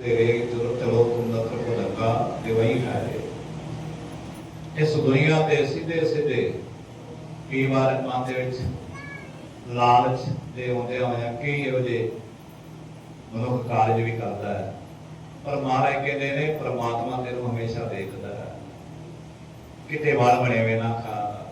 ਤੇਰੇ ਜਦੋਂ ਚਲੋ ਤੁਮ ਕੋ ਲੱਗਾ ਤੇ ਹੈ ਇਸ ਦੁਨੀਆ ਤੇ ਸਿੱਧੇ ਸਿੱਧੇ ਕਈ ਵਾਰ ਮਨ ਦੇ ਵਿੱਚ ਲਾਲਚ ਦੇ ਆਉਂਦੇ ਹੋਇਆ ਕਈ ਇਹੋ ਜਿਹੇ ਮਨੁੱਖ ਕਾਰਜ ਵੀ ਕਰਦਾ ਹੈ। ਪਰ ਮਹਾਰਾਜ ਕਹਿੰਦੇ ਨੇ, ਪ੍ਰਮਾਤਮਾ ਤੈਨੂੰ ਹਮੇਸ਼ਾ ਦੇਖਦਾ ਹੈ। ਕਿਤੇ ਵਾਲ ਬਣੇ ਵੇ ਨਾ ਖਾ।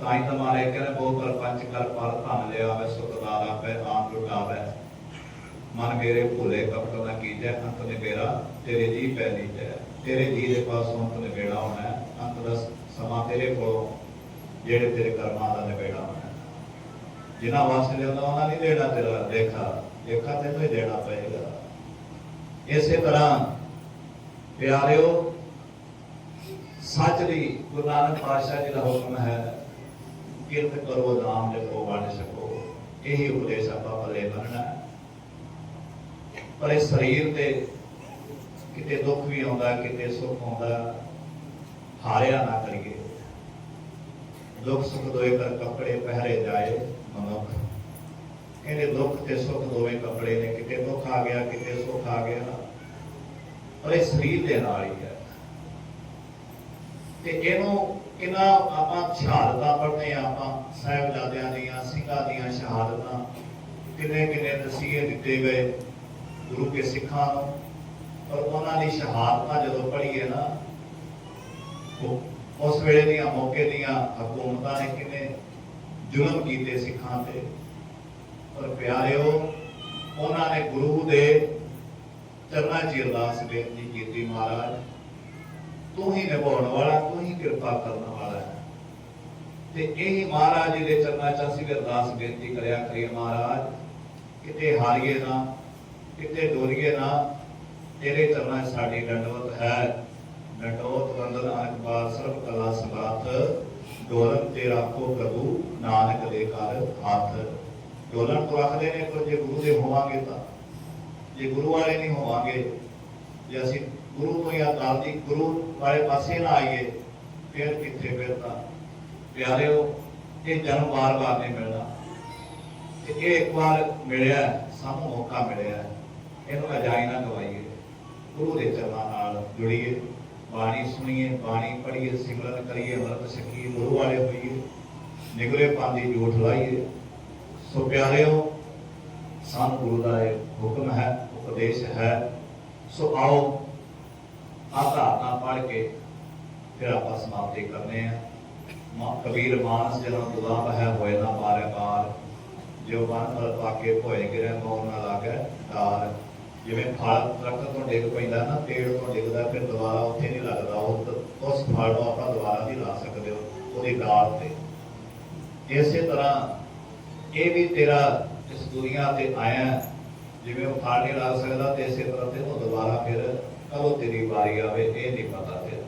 ਤਾਂ ਹੀ ਤਾਂ ਮਹਾਰਾਜ ਕਹਿੰਦੇ, ਬਹੁਤ ਪ੍ਰਪੰਚ ਕਰ ਪਰ ਧਨ ਲਿਆ ਵੇ ਸੁਖ ਦਾਰਾ ਪੈ ਆਮ ਲੁਟਾਵੇ। ਮਨ ਮੇਰੇ ਭੁਲੇ ਕਪਟ ਨਾ ਕੀਜੈ, ਅੰਤ ਨੇ ਮੇਰਾ ਤੇਰੇ ਜੀ ਪੈ ਲੀਜੈ। ਤੇਰੇ ਜੀ ਦੇ ਪਾਸੋਂ ਅੰਤ ਨੇ ਬੇੜਾ ਹੋਣਾ ਅੰਤ ਦਾ ਸਮਾਂ ਤੇਰੇ ਕੋਲੋਂ, ਜਿਹੜੇ ਤੇਰੇ ਕਰਮਾਂ ਦਾ ਨਿਬੇੜਾ ਹੋਣਾ ਹੈ। ਜਿਨ੍ਹਾਂ ਵਾਸਤੇ ਲਿਆਉਂਦਾ, ਉਹਨਾਂ ਨਹੀਂ ਦੇਣਾ ਤੇਰਾ ਲੇਖਾ। ਲੇਖਾ ਤੈਨੂੰ ਹੀ ਦੇਣਾ ਪਏਗਾ। ਇਸੇ ਤਰ੍ਹਾਂ ਪਿਆਰਿਓ, ਸੱਚ ਦੀ ਗੁਰੂ ਨਾਨਕ ਪਾਤਸ਼ਾਹ ਜੀ ਦਾ ਹੁਕਮ ਹੈ, ਕਿਰਤ ਕਰੋ, ਨਾਮ ਜਪੋ, ਵੰਡ ਸਕੋ। ਇਹੀ ਉਪਦੇਸ਼ ਆਪਾਂ ਪੱਲੇ ਬੰਨਣਾ ਪਰ ਇਸ ਸਰੀਰ ਤੇ ਕਿਤੇ ਦੁੱਖ ਵੀ ਆਉਂਦਾ, ਕਿਤੇ ਸੁੱਖ ਆਉਂਦਾ, ਹਾਰਿਆ ਨਾ ਕਰੀਏ। ਦੁੱਖ ਸੁੱਖ ਦੋਏ ਕਰ ਕੱਪੜੇ ਪਹਿਰੇ ਜਾਏ ਮਨੁੱਖ। ਕਹਿੰਦੇ ਦੁੱਖ ਤੇ ਸੁੱਖ ਦੋਵੇਂ ਕੱਪੜੇ ਨੇ, ਕਿਤੇ ਦੁੱਖ ਆ ਗਿਆ, ਕਿਤੇ ਸੁੱਖ ਆ ਗਿਆ। ਪਰ ਇਹ ਸਰੀਰ ਦੇ ਨਾਲ ਹੀ ਹੈ। ਤੇ ਇਹਨੂੰ ਕਿੰਨਾ ਆਪਾਂ ਸ਼ਹਾਦਤਾਂ ਪੜ੍ਹਦੇ ਆਪਾਂ ਸਾਹਿਬਜ਼ਾਦਿਆਂ ਦੀਆਂ, ਸਿੰਘਾਂ ਦੀਆਂ ਸ਼ਹਾਦਤਾਂ ਕਿੰਨੇ ਕਿੰਨੇ ਨਸੀਹੇ ਦਿੱਤੇ ਗਏ। ਗੁਰੂ ਕੇ ਸਿੱਖਾਂ ਨੂੰ। ਪਰ ਉਹਨਾਂ ਦੀ ਸ਼ਹਾਦਤਾਂ ਜਦੋਂ ਪੜ੍ਹੀਏ ਨਾ ਉਸ ਵੇਲੇ ਦੀਆਂ ਮੌਕੇ ਦੀਆਂ ਹਕੂਮਤਾਂ ਨੇ ਕਿੰਨੇ ਜ਼ੁਲਮ ਕੀਤੇ ਸਿੱਖਾਂ ਤੇ। ਪਰ ਪਿਆਰਿਓ, ਉਹਨਾਂ ਨੇ ਗੁਰੂ ਦੇ ਚਰਨਾਂ 'ਚ ਅਰਦਾਸ ਬੇਨਤੀ ਕੀਤੀ, ਮਹਾਰਾਜ, ਤੂੰ ਹੀ ਨਿਭਾਉਣ ਵਾਲਾ, ਤੂੰ ਹੀ ਕਿਰਪਾ ਕਰਨ ਵਾਲਾ ਹੈ। ਤੇ ਇਹੀ ਮਹਾਰਾਜ ਜੀ ਦੇ ਚਰਨਾਂ 'ਚ ਅਸੀਂ ਵੀ ਅਰਦਾਸ ਬੇਨਤੀ ਕਰਿਆ ਕਰੀਏ, ਮਹਾਰਾਜ, ਕਿਤੇ ਹਾਰੀਏ ਨਾ ਕਿਤੇ ਡੋਰੀਏ ਨਾ, ਤੇਰੇ ਚਰਨਾਂ ਸਾਡੀ ਡੰਡਵਤ ਹੈ। ਡੰਡੋਤ ਵੰਦਨ ਅਨਕਬਾਰ ਸਰਬ ਕਲਾ ਸਮਾਤ ਡੋਲਨ ਤੇ ਰੱਖੋ ਪ੍ਰਭੂ ਨਾਨਕ ਦੇ ਕਰ ਹੱਥ। ਡੋਲਨ ਤੋਂ ਆਖਦੇ ਨੇ, ਪਰ ਜੇ ਗੁਰੂ ਦੇ ਹੋਵਾਂਗੇ ਤਾਂ, ਜੇ ਗੁਰੂ ਵਾਲੇ ਨਹੀਂ ਹੋਵਾਂਗੇ, ਜੇ ਅਸੀਂ ਗੁਰੂ ਤੋਂ ਜਾਂ ਦੀ ਗੁਰੂ ਵਾਲੇ ਪਾਸੇ ਨਾ ਆਈਏ, ਫਿਰ ਕਿੱਥੇ ਫਿਰ ਤਾਂ ਪਿਆਰਿਓ, ਇਹ ਜਨਮ ਵਾਰ-ਵਾਰ ਨਹੀਂ ਮਿਲਦਾ ਤੇ ਇਹ ਇੱਕ ਵਾਰ ਮਿਲਿਆ, ਸਾਨੂੰ ਮੌਕਾ ਮਿਲਿਆ। ਇਹਨੂੰ ਅਜਾਈ ਨਾ ਗਵਾਈਏ ਗੁਰੂ ਦੇ ਚਰਨਾਂ ਨਾਲ ਜੁੜੀਏ, ਬਾਣੀ ਸੁਣੀਏ, ਬਾਣੀ ਪੜ੍ਹੀਏ, ਸਿਮਰਨ ਕਰੀਏ ਅਮਰਤ ਛਕੀਏ ਗੁਰੂ ਵਾਲੇ ਹੋਈਏ, ਨਿਗਰੇ ਪਾਂਦੀ ਝੂਠ ਲਾਈਏ। ਸੋ ਪਿਆਰਿਓ, ਸਾਨੂੰ ਗੁਰੂ ਦਾ ਇਹ ਹੁਕਮ ਹੈ, ਉਪਦੇਸ਼ ਹੈ। ਸੋ ਆਓ ਆਤਾ ਨਾ ਪੜ੍ਹ ਕੇ ਫਿਰ ਆਪਾਂ ਸਮਾਪਤੀ ਕਰਨੇ ਆ। ਮਾ ਕਬੀਰ ਮਾਨਸ ਜਦੋਂ ਗੁਲਾਬ ਹੈ, ਹੋਏ ਨਾ ਮਾਰੇ ਬਾਰ ਜੋ ਮਨ ਫਲ ਪਾਕੇ ਭੋਏ ਗਿਰੇ ਮੋਹ ਨਾ ਲਾਗੇ ਡਾਰ ਜਿਵੇਂ ਫਲ ਦਰਖਤ ਤੋਂ ਡਿੱਗ ਪੈਂਦਾ ਨਾ, ਪੇੜ ਤੋਂ ਡਿੱਗਦਾ, ਫਿਰ ਦੁਬਾਰਾ ਉੱਥੇ ਨਹੀਂ ਲੱਗਦਾ ਉਹ ਉਸ ਫਲ ਨੂੰ ਆਪਾਂ ਦੁਬਾਰਾ ਨਹੀਂ ਲਾ ਸਕਦੇ ਹੋ, ਉਹਦੀ ਡਾਲ ਤੇ। ਇਸੇ ਤਰ੍ਹਾਂ ਇਹ ਵੀ ਤੇਰਾ ਇਸ ਦੁਨੀਆ ਤੇ ਆਇਆ ਜਿਵੇਂ ਉਹ ਫਲ ਨਹੀਂ ਲਾ ਸਕਦਾ ਤੇ ਇਸੇ ਤਰ੍ਹਾਂ ਤੇ ਉਹ ਦੁਬਾਰਾ ਫਿਰ ਕਦੋਂ ਤੇਰੀ ਵਾਰੀ ਆਵੇ, ਇਹ ਨਹੀਂ ਪਤਾ ਤੇਰਾ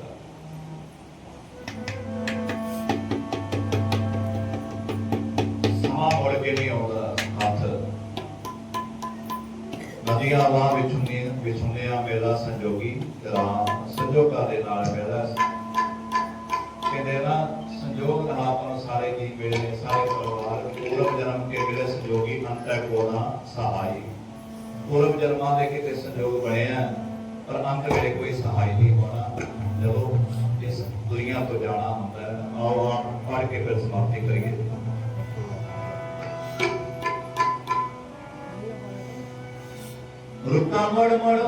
ਸਮਾਂ ਮੁੜ ਕੇ ਨਹੀਂ ਆਉਂਦਾ। ਨਦੀਆਂ ਵਾਂ ਵਿਛੁੰਨੇ ਵਿਛੁੰਨਿਆ ਮੇਰਾ ਸੰਜੋਗੀ ਰਾਮ, ਸੰਜੋਗਾ ਦੇ ਨਾਲ ਮੇਰਾ ਕਹਿੰਦੇ ਨਾ, ਸੰਜੋਗ ਨਾਲ ਨੂੰ ਸਾਰੇ ਜੀ ਮਿਲੇ ਸਾਰੇ ਪਰਿਵਾਰ ਪੂਰਵ ਜਨਮ ਕੇ ਮਿਲੇ ਸੰਜੋਗੀ ਅੰਤੈ ਕੋਨਾ ਸਹਾਈ। ਪੂਰਵ ਜਨਮਾਂ ਦੇ ਕਿਤੇ ਸੰਜੋਗ ਬਣੇ ਆ, ਪਰ ਅੰਤ ਵੇਲੇ ਕੋਈ ਸਹਾਈ ਨਹੀਂ ਹੋਣਾ। ਜਦੋਂ ਇਸ ਦੁਨੀਆ ਤੋਂ ਜਾਣਾ ਹੁੰਦਾ ਹੈ, ਆਓ ਆਪ ਪੜ੍ਹ ਕੇ ਫਿਰ ਸਮਾਪਤੀ ਕਰੀਏ। ਰੁੱਤਾਂ ਮੜ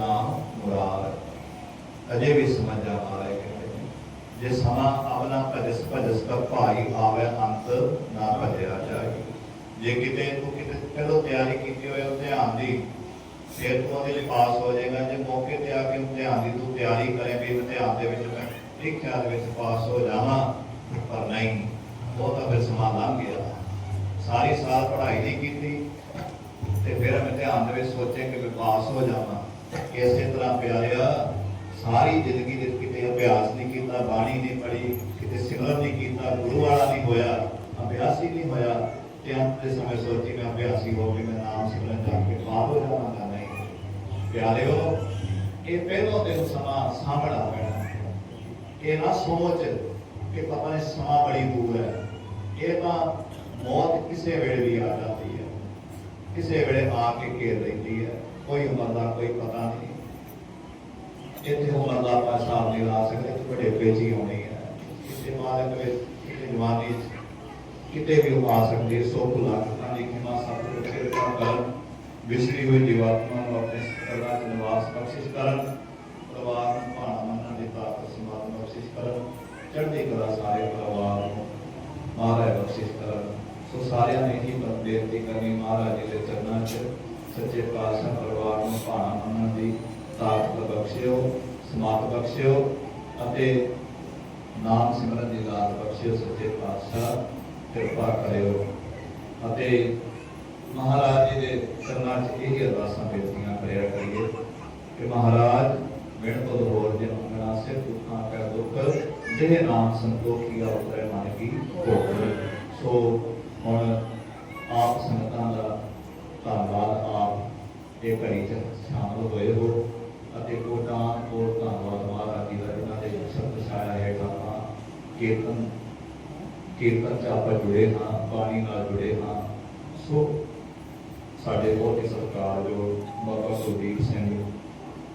ਭਾਜਰੇ ਨਾ ਅਜੇ ਵੀ ਸਮਝਾ ਜਾ ਮਾਰੇ ਕਹਿੰਦੇ ਜੇ ਸਮਾਂ ਆਪਣਾ ਭਜਸ ਭਜਸ ਦਾ ਭਾਈ ਆਵੇ, ਅੰਤ ਨਾ ਭਜਿਆ ਜਾਏ। ਜੇ ਕਿਤੇ ਤੂੰ ਕਿਤੇ ਪਹਿਲਾਂ ਤਿਆਰੀ ਕੀਤੀ ਹੋਏ ਧਿਆਨ ਦੀ, ਫਿਰ ਤੂੰ ਉਹਦੇ ਲਈ ਪਾਸ ਹੋ ਜਾਏਗਾ। ਜੇ ਮੌਕੇ ਤੇ ਆ ਕੇ ਇਮਤਿਹਾਨ ਦੀ ਤੂੰ ਤਿਆਰੀ ਕਰੇ ਵੀ ਇਮਤਿਹਾਨ ਦੇ ਵਿੱਚ ਮੈਂ ਪ੍ਰੀਖਿਆ ਦੇ ਵਿੱਚ ਪਾਸ ਹੋ ਜਾਵਾਂ, ਪਰ ਨਹੀਂ, ਉਹ ਤਾਂ ਫਿਰ ਸਮਾਂ ਲੰਘ ਗਿਆ। ਸਾਰੀ ਸਾਲ ਪੜ੍ਹਾਈ ਨਹੀਂ ਕੀਤੀ, ਤੇ ਫਿਰ ਮੈਂ ਧਿਆਨ ਦੇ ਵਿੱਚ ਸੋਚਿਆ ਕਿ ਮੈਂ ਪਾਸ ਹੋ ਜਾਵਾਂ। ਇਸੇ ਤਰ੍ਹਾਂ ਪਿਆਰਿਆ, ਸਾਰੀ ਜ਼ਿੰਦਗੀ ਦੇ ਕਿਤੇ ਅਭਿਆਸ ਨਹੀਂ ਕੀਤਾ, ਬਾਣੀ ਨਹੀਂ ਪੜ੍ਹੀ, ਕਿਤੇ ਸਿਮਰਨ ਨਹੀਂ ਕੀਤਾ, ਗੁਰੂ ਵਾਲਾ ਨਹੀਂ ਹੋਇਆ, ਅਭਿਆਸ ਹੀ ਨਹੀਂ ਹੋਇਆ, ਤੇ ਅੰਤ ਦੇ ਸਮੇਂ ਸੋਚੀ ਮੈਂ ਅਭਿਆਸੀ ਹੋ ਕੇ ਮੈਂ ਨਾਮ ਸਿਮਰਨ ਜਾ ਕੇ ਹੋ ਜਾਵਾਂਗਾ ਨਹੀਂ। ਪਿਆਰਿਓ, ਇਹ ਪਹਿਲੋਂ ਦਿਨ ਸਮਾਂ ਸਾਂਭਣਾ ਪੈਣਾ। ਇਹ ਨਾ ਸੋਚ ਕਿ ਪਤਾ ਨਹੀਂ ਸਮਾਂ ਬੜੀ ਦੂਰ ਹੈ। ਇਹ ਤਾਂ ਮੌਤ ਕਿਸੇ ਵੇਲੇ ਵੀ ਆ ਜਾਂਦੀ ਹੈ। ਕਿਸੇ ਵੇਲੇ ਆ ਕੇ ਘੇਰ ਲੈਂਦੀ ਹੈ। ਕੋਈ ਉਮਰ ਦਾ ਕੋਈ ਪਤਾ ਨਹੀਂ। ਇੱਥੇ ਉਮਰ ਦਾ ਆਪਾਂ ਹਿਸਾਬ ਨਹੀਂ ਲਾ ਸਕਦੇ ਵੱਡੇ ਪੇਚੀ ਹੋਣੀ ਹੈ ਕਿਸੇ ਮਾਲਕ ਵਿੱਚ ਕਿਸੇ ਜਵਾਨੀ ਕਿਤੇ ਵੀ ਉਹ ਆ ਸਕਦੀ ਸੋ ਭੁਲਾ ਚੁੱਕਾ ਦੀ ਖਿਮਾ ਸਭ ਤੋਂ ਕਿਰਪਾ ਕਰਨ, ਵਿਸਰੀ ਹੋਈ ਜੀਵਾਤਮਾ ਨੂੰ ਆਪਣੇ ਸਰਦਾ ਨਿਵਾਸ ਬਖਸ਼ਿਸ਼ ਕਰਨ, ਪਰਿਵਾਰ ਨੂੰ ਭਾਣਾ ਮੰਨਣ ਦੀ ਤਾਕਤ ਸਮਾਨ ਬਖਸ਼ਿਸ਼ ਕਰਨ, ਚੜ੍ਹਦੀ ਕਲਾ ਸਾਰੇ ਪਰਿਵਾਰ ਨੂੰ ਮਹਾਰਾਜ ਬਖਸ਼ਿਸ਼ ਕਰਨ। ਸੋ ਸਾਰਿਆਂ ਨੇ ਹੀ ਬਸ ਬੇਨਤੀ ਕਰਨੀ, ਮਹਾਰਾਜ ਜੀ ਦੇ ਚਰਨਾਂ 'ਚ ਸੱਚੇ ਪਾਤਸ਼ਾਹ ਪਰਿਵਾਰ ਨੂੰ ਭਾਣਾ ਮੰਨਣ ਦੀ ਤਾਕਤ ਬਖਸ਼ਿਓ ਸਮਾਤ ਬਖਸ਼ਿਓ ਅਤੇ ਨਾਮ ਸਿਮਰਨ ਦੀ ਦਾਤ ਬਖਸ਼ਿਓ, ਸੱਚੇ ਪਾਤਸ਼ਾਹ, ਕਿਰਪਾ ਕਰਿਓ। ਅਤੇ ਮਹਾਰਾਜ ਜੀ ਦੇ ਚਰਨਾਂ 'ਚ ਇਹ ਅਰਦਾਸਾਂ ਬੇਨਤੀਆਂ ਕਰਿਆ ਕਰੀਏ ਕਿ ਮਹਾਰਾਜ ਮਿਹਰ ਤੋਂ ਹੋਰ ਜਿਨ ਮੰਗਣਾ ਸਿਰ ਦੁੱਖਾਂ ਕਾ ਦੁੱਖ ਜਿਹ ਨਾਮ ਸੰਤੋਖੀ ਆ ਉਤਰੇ ਮਨ ਕੀ ਭੁੱਖ ਸੋ ਹੁਣ ਆਪ ਸੰਗਤਾਂ ਦਾ ਧੰਨਵਾਦ, ਆਪ ਇਹ ਘੜੀ 'ਚ ਸ਼ਾਮਲ ਹੋਏ ਹੋ। ਕੀਰਤਨ ਕੀਰਤਨ ਚ ਆਪਾਂ ਜੁੜੇ ਹਾਂ, ਬਾਣੀ ਨਾਲ ਜੁੜੇ ਹਾਂ। ਸੋ ਸਾਡੇ ਬਹੁਤ ਹੀ ਸਤਿਕਾਰ ਬਾਬਾ ਸੁਦੀਪ ਸਿੰਘ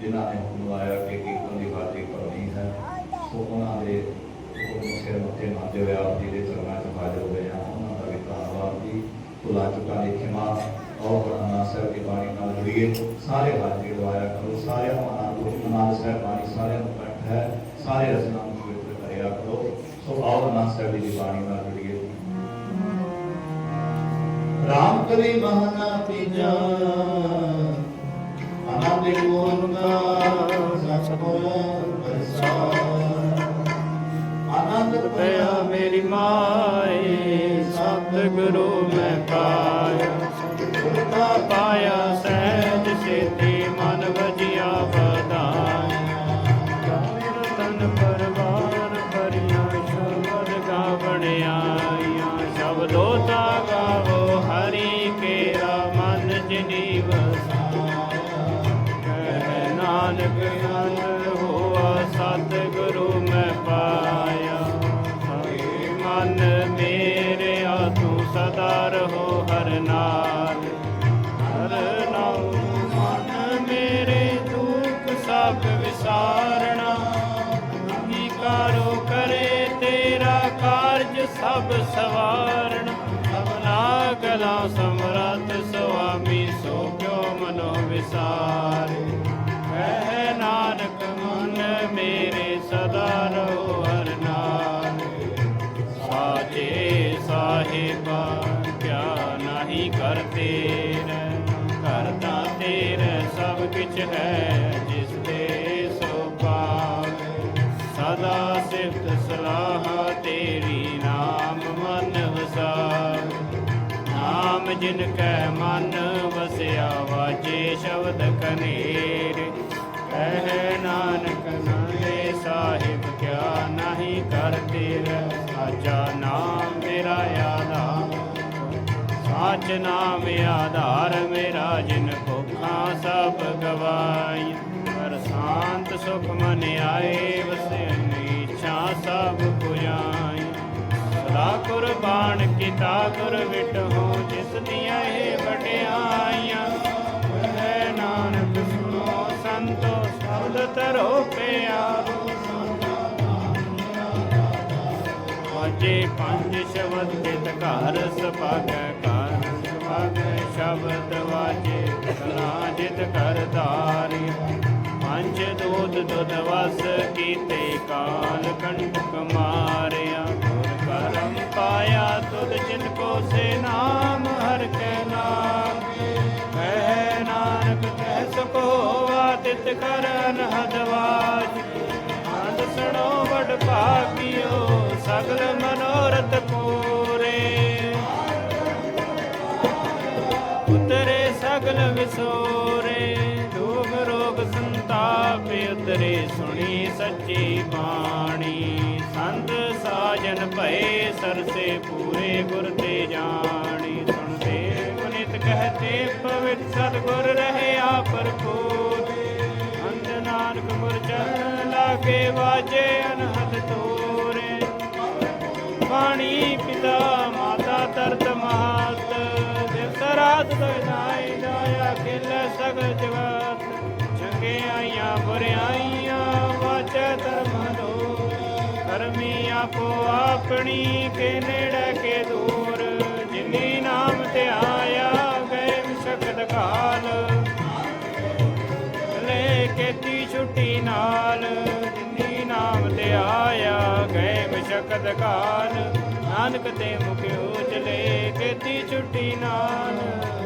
ਜਿਨ੍ਹਾਂ ਨੇ ਹੁਕਮ ਕਿ ਕੀਰਤਨ ਦੀ ਹਾਜ਼ਰੀ ਕਰਨੀ ਹੈ। ਸੋ ਉਹਨਾਂ ਦੇ ਹੁਕਮ ਸਿਰ ਮੱਥੇ ਮਾਤੇ ਹੋਏ ਆਪ ਜੀ ਦੇ ਚਰਨਾਂ 'ਚ ਹਾਜ਼ਰ ਹੋਏ ਹਾਂ। ਉਹਨਾਂ ਦਾ ਵੀ ਧੰਨਵਾਦ ਜੀ। ਭੁਲਾ ਚੁੱਕਾ ਦੀ ਖਿਮਾ ਔਰ ਬੜਾਨਾ ਸਾਹਿਬ ਦੀ ਬਾਣੀ ਨਾਲ ਜੁੜੀਏ। ਸਾਰੇ ਹਾਜ਼ਰੀ ਲਵਾਇਆ ਕਰੋ। ਸਾਰਿਆਂ ਨੂੰ ਆਨੰਦ ਆਨੰਦ ਸਾਹਿਬ ਬਾਣੀ ਸਾਰਿਆਂ ਨੂੰ ਇਕੱਠ ਹੈ। ਸਾਰੇ ਰਸਨਾ ਨੂੰ ਪਵਿੱਤਰ ਕਰਿਆ ਕਰੋ ਸੋ ਆਓ ਆਨੰਦ ਦੀ ਬਾਣੀ ਨਾਲ ਜੁੜੀਏ ਰਾਮ ਕਰੀ ਮਹਨਾ ਤੀਜਾ ਆਨੰਦ ਗੁਣ ਦਾ ਸਤਿਗੁਰ ਪ੍ਰਸਾਦ। ਆਨੰਦ ਪਿਆ ਮੇਰੀ ਮਾਏ, ਸਤਿਗੁਰੂ ਨਾਨਕ ਅੰਦਰ ਹੋਆ, ਸਤਿਗੁਰੂ ਮੈਂ ਪਾਇਆ। ਹੇ ਮਨ ਮੇਰੇ ਆ, ਤੂੰ ਸਦਾ ਰਹੋ ਹਰ ਨਾਲ। ਹਰ ਨਾਮ ਮਨ ਮੇਰੇ, ਦੁੱਖ ਸਭ ਵਿਸਾਰਣਾ ਅੰਗੀਕਾਰੋ ਕਰੇ ਤੇਰਾ ਕਾਰਜ ਸਭ ਸਵਾਰਣ ਸਭਨਾ ਗਲਾ ਸਮਰੱਥ ਸੁਆਮੀ, ਸੋ ਕਿਉ ਮਨੋ ਵਿਸਾਰੇ? ਤੇਰੇ ਸਦਾ ਰਹੋ ਹਰ ਨਾਲ ਸਾਚੇ ਸਾਹਿਬਾ, ਕਿਆ ਨਹੀਂ ਕਰਤੇ ਕਰਤਾ ਤੇਰੇ ਸਭ ਕਿਛ ਹੈ ਜਿਸ ਤੇ ਸੋ ਪਾਵੇ ਸਦਾ ਸਿਫਤ ਸਲਾਹ ਤੇਰੀ ਨਾਮ ਮਨ ਵਸਾਵੇ। ਨਾਮ ਜਿਨ ਕੈ ਮਨ ਵਸਿਆ ਵਾਜੇ ਸ਼ਬਦ ਕਨੇਰ। ਕਹਿ ਨਾਨਕ ਨਾਲੇ ਨਹੀਂ ਕਰਤੇ ਰਹਿ ਨਾਮ ਮੇਰਾ ਆਧਾਰ। ਸਾਚ ਨਾਮ ਆਧਾਰ ਮੇਰਾ, ਜਿਨ ਭੁੱਖਾਂ ਸਭ ਗਵਾਈ। ਪਰ ਸ਼ਾਂਤ ਸੁਖ ਮਨ ਆਏ ਵਸੇ ਇੱਛਾ ਸਭ ਪੁਜਾਈ। ਸਦਾ ਕੁਰਬਾਨ ਕੀਤਾ ਗੁਰ ਵਿਟਹੁ, ਜਿਸ ਦੀਆਂ ਇਹ ਵਡਿਆਈਆਂ। ਹੈ ਨਾਨਕ ਸੁਣੋ ਸੰਤੋ ਸਭ ਸ਼ਬਦ ਤਰੋ ਪਿਆਰੋ। ਵਾਜੇ ਪੰਜ ਸ਼ਬਦ ਕਿਤ ਘਰ ਸਭਾਗੈ ਘਰ, ਸਭਾਗੈ ਸ਼ਬਦ ਵਾਜੇ ਕਲਾ ਜਿਤ ਕਰ ਧਾਰਿ। ਪੰਜ ਦੋਤ ਦੁਧ ਵਸ ਕੀਤੇ ਕਾਲ ਕੰਟਕ ਮਾਰਿਆ। ਗੁਰ ਕਰਮ ਪਾਇਆ ਤੁਧ ਜਿਤ ਕੋ ਸੇ ਨਾਮ, ਹਰ ਕੇ ਨਾਮ। ਕਹਿ ਨਾਨਕ ਕਹਿ ਸਕੋ ਹੋਵਾ ਤਿਤ ਕਰ ਆਦ ਸੁਣੋ ਵਡ ਭਾਗਿਓ ਸਗਲ ਮਨੋਰਥ ਪੂਰੇ। ਉਤਰੇ ਸਗਲ ਵਿਸੋਰੇ ਦੁਖ ਰੋਗ ਸੰਤਾਪ ਉਤਰੇ ਸੁਣੀ ਸੱਚੀ ਬਾਣੀ। ਸੰਤ ਸਾਜਨ ਭਏ ਸਰਸੇ ਪੂਰੇ ਗੁਰ ਤੇ ਜਾਣੀ। ਸੁਣਦੇ ਪੁਨਿਤ ਕਹਤੇ, ਪਵਿੱਤ ਸਤਿਗੁਰ ਰਹਿਆ ਭਰਪੂਰ। ਅੰਤ ਨਾਨਕ ਗੁਰ ਚਰਨ ਲਾਗੇ ਵਾਜੇ ਅਨਹਦ ਚੰਗੇ ਆਈਆਂ ਬੁਰਿਆਈਆਂ ਵਾਚੈ ਧਰਮ ਦੋ ਕਰਮੀ ਆਪੋ ਆਪਣੀ ਕੇ ਨੇੜੇ ਕੇ ਦੂਰ। ਜਿਨੀ ਨਾਮ ਤੇ ਆਇਆ, ਗਏ ਵਿਸ਼ਕਤ ਕਾਲ। ਲੈ ਕੀਤੀ ਛੁੱਟੀ ਨਾਲ, ਜਿਨੀ ਨਾਮ ਤੇ ਆਇਆ, ਗਏ ਮਸ਼ਕਤ ਕਾਲ। ਨਾਨਕ ਤੇ ਮੁਕਿਓ ਉਜਲੇ, ਕੀਤੀ ਛੁੱਟੀ ਨਾਲ।